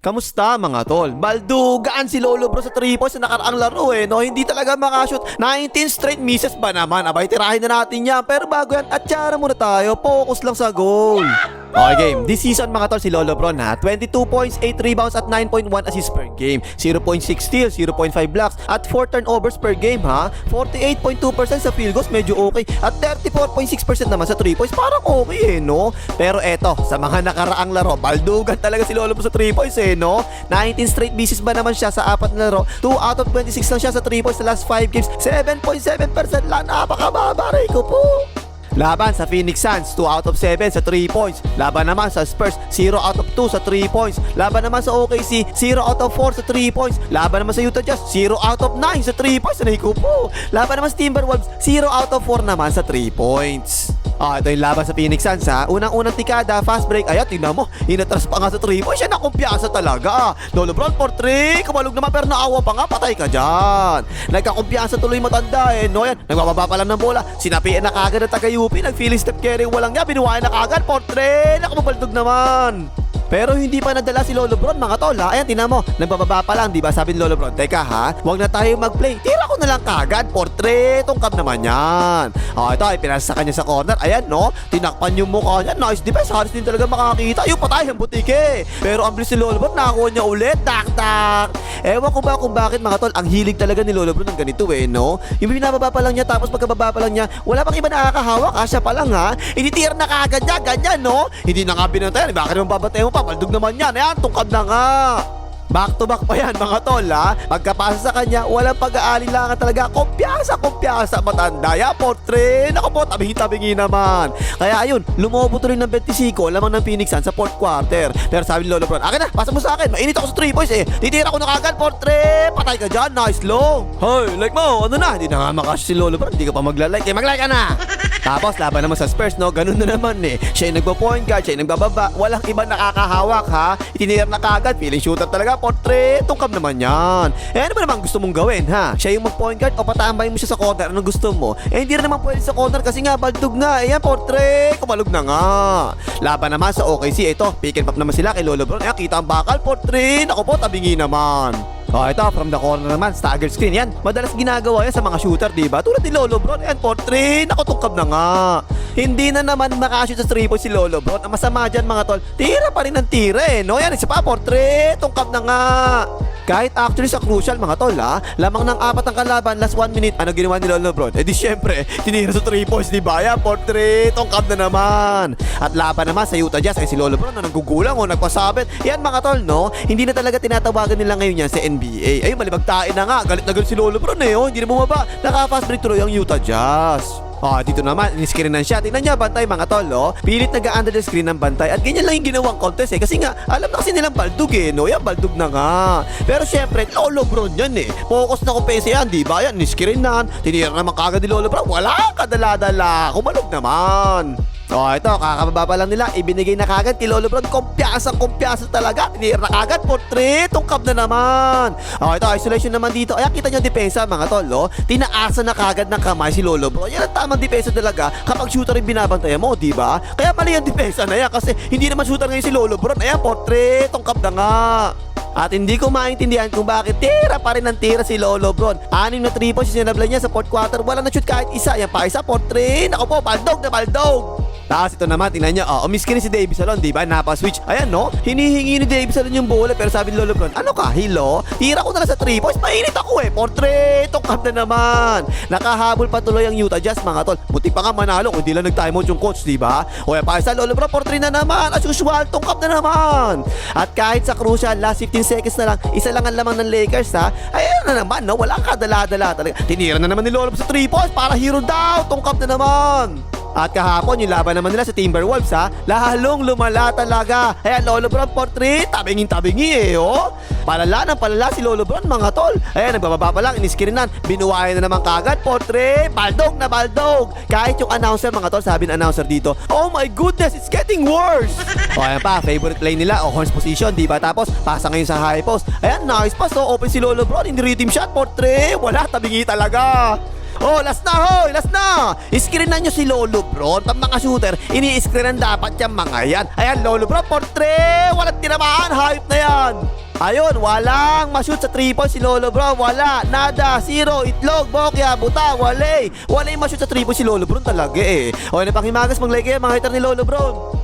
Kamusta mga tol? Baldugaan si Lolo Bro sa 3 points sa nakaraang laro eh, no? Hindi talaga makashoot. 19 straight misses ba naman? Abay, tirahin na natin yan. Pero bago yan, atsara muna tayo. Focus lang sa goal. Okay game, this season mga tol si Lolo Bro na 22 points, 8 rebounds at 9.1 assists per game. 0.6 steals, 0.5 blocks at 4 turnovers per game ha? 48.2% sa field goals medyo okay. At 34.6% naman sa 3 points parang okay eh no? Pero eto, sa mga nakaraang laro baldugan talaga si Lolo Bro sa 3 points eh no? 19 straight misses ba naman siya sa apat na laro? 2 out of 26 lang siya sa 3 points sa last 5 games. 7.7% lang. Napakababa rin ko po Laban sa Phoenix Suns, 2 out of 7 sa 3 points. Laban naman sa Spurs, 0 out of 2 sa 3 points. Laban naman sa OKC, 0 out of 4 sa 3 points. Laban naman sa Utah Jazz, 0 out of 9 sa 3 points. Sanay ko po. Laban naman sa Timberwolves, 0 out of 4 naman sa 3 points. Ah, ito yung laban sa Phoenix Suns ha. Unang-unang tikada, fast break. Ayan, tingnan mo. Inatras pa nga sa 3 points. Siya nakumpiyansa talaga. Lolo Brown for 3. Kumalog naman pero naawa pa nga. Patay ka dyan. Nagkakumpiyansa tuloy matanda eh. No, yan. Nagbababa pa lang ng bola. Sinapian na kagad ng taga-UP. Nag-feeling step carry. Walang niya. Binuhayan na kagad. For 3. Nakamabaldog naman. Pero hindi pa nadala si Lolo Bron, mga tol. Ayan, tinan mo. Nagbababa pa lang, di ba? Sabi ni Lolo Bron, Teka ha, huwag na tayo mag-play. Tira ko na lang kagad. Portretong kap naman yan. O, ito ay pinasa sa kanya sa corner. Ayan, no? Tinakpan yung mukha niya. Nice defense. Halos din talaga makakita. Yung patay ang butike. Pero ang bilis ni Lolo Bron, nakakuha niya ulit. Tak, tak. Ewan ko ba kung bakit, mga tol, ang hilig talaga ni Lolo Bron ng ganito eh, no? Yung binababa pa lang niya, tapos pagkababa pa lang niya, wala pang iba nakakahawak. Ah, pa lang ha. Initira na kagad niya, ganyan, no? Hindi na nga binantayan. Bakit naman babatay mo pa? Baldog naman yan. Ayan, tungkad na nga. Back to back pa yan mga tol ha. Pagkapasa sa kanya, walang pag-aalilangan talaga. Kumpiyansa, kumpiyansa, matanda. Ya, portre. Naku po, tabingi-tabingi naman. Kaya ayun, lumobo tuloy ng 25, lamang ng Phoenix Suns sa fourth quarter. Pero sabi ni Lolo Bron, akin na, pasa mo sa akin. Mainit ako sa 3 points eh. Titira ko na kagad, portre. Patay ka dyan, nice long. Hoy, like mo, ano na? Hindi na nga makash si Lolo Bron. Hindi ka pa magla-like. Eh, mag-like ka na. Tapos laban naman sa Spurs, no? Ganun na naman eh. Siya yung nagpo-point guard, siya yung nagbababa. Walang iba nakakahawak, ha? Itinir na kagad, feeling shooter talaga. Portrait, tungkam naman yan. Eh, ano ba naman gusto mong gawin, ha? Siya yung mag-point guard o patambayin mo siya sa corner. Anong gusto mo? Eh, hindi rin naman pwede sa corner kasi nga, baldog nga. Ayan, portrait, kumalog na nga. Laban naman sa OKC, ito, pick and pop naman sila kay Lolo Bron. Ayan, kita ang bakal, portrait. Ako po, tabingi naman. Oh, ito, from the corner naman, stagger screen. Yan, madalas ginagawa yan sa mga shooter, di ba? Tulad ni Lolo Bron, yan, portrait, nakutungkab na nga. Hindi na naman makashoot sa 3 points si Lolo Bron. Ang masama dyan, mga tol, tira pa rin ng tira eh, no? Yan, isa pa, portrait, tungkab na nga. Kahit actually sa crucial, mga tol, ha? Lamang ng apat ang kalaban, last 1 minute, ano ginawa ni Lolo Bron? Eh di syempre, tinira sa 3 points, di ba? Yan, portrait, tungkab na naman. At laban naman sa Utah Jazz, ay si Lolo Bron na nanggugulang o nagpasabit. Yan, mga tol, no? Hindi na talaga tinatawagan nila ngayon yan sa NBA. Ayun, malibagtain na nga. Galit na galit si Lolo Bron eh, oh. Hindi na bumaba. Naka-fast break tuloy ang Utah Jazz. Ah, dito naman, in-screenan siya. Tingnan niya, bantay mga tol, oh. Pilit nag-under the screen ng bantay. At ganyan lang yung ginawang contest eh. Kasi nga, alam na kasi nilang baldug eh, no? Yan, baldug na nga. Pero syempre, Lolo Bron yan eh. Focus na kumpesa yan, di ba? Yan, in-screenan. Tinira naman kagad ni Lolo Bron. Wala, kadala-dala. Kumalog naman. Oh, ito, kakababa pa lang nila, ibinigay na kagad kay Lolo Bron, kumpiyansa, kumpiyansa talaga, tinira kagad, portrait, tungkab na naman. Oh, ito, isolation naman dito, kaya kita nyo depensa mga tol, oh. tinaasa na kagad ng kamay si Lolo Bron, yan ang tamang depensa talaga kapag shooter yung binabantayan mo, di ba? Kaya mali ang depensa na yan, kasi hindi naman shooter ngayon si Lolo Bron, ayan, portrait, tungkab na nga. At hindi ko maintindihan kung bakit tira pa rin ng tira si Lolo Bron. Anim na 3 points yung sinabla niya sa fourth quarter. Wala na shoot kahit isa. Yan pa isa, portrait. Ako po, baldog na baldog. Tapos ito naman, tingnan nyo, oh, umiski ni si Davey Salon, di ba? Napa-switch. Ayan, no? Hinihingi ni Davey Salon yung bola, pero sabi ni Lolo Bron, ano ka, hilo? Tira ko na lang sa 3 points, mainit ako eh. Portrait, tungkap na naman. Nakahabol pa tuloy ang Utah Jazz, mga tol. Buti pa nga manalo, kung di lang nag-timeout yung coach, di ba? O yan, pa Lolo Bron, portrait na naman. As usual, tungkap na naman. At kahit sa crucial, last 15 seconds na lang, isa lang ang lamang ng Lakers, ha? Ayan na naman, no? Wala kadala-dala talaga. Tinira na naman ni Lolo sa 3 points para hero daw. Tungkap na naman. At kahapon, yung laban naman nila sa Timberwolves ha, lalong lumala talaga. Ayan, Lolo Brown portrait, tabingin-tabingi eh, oh. Palala ng palala si Lolo Brown, mga tol. Ayan, nagbababa pa lang, iniskirinan. Binuwayan na naman kagad, portrait, baldog na baldog. Kahit yung announcer, mga tol, sabi ng announcer dito, Oh my goodness, it's getting worse. o ayan pa, favorite play nila, o horns position, di ba? Tapos, pasa ngayon sa high post. Ayan, nice pass, oh, open si Lolo Brown, hindi rhythm shot, portrait, wala, tabingi talaga. Oh, last na hoy, last na. Iskrinan nyo si Lolo Bro. Ang mga shooter, ini-iskrinan dapat yung mga yan. Ayan, Lolo Bro, portre. Walang tinamaan, hype na yan. Ayun, walang ma-shoot sa 3 points si Lolo Bro. Wala, nada, zero, itlog, bokya, buta, wala. Wala yung ma-shoot sa 3 points si Lolo Bro talaga eh. O, pang himagas, mag-like kayo, mga hater ni Lolo Bro.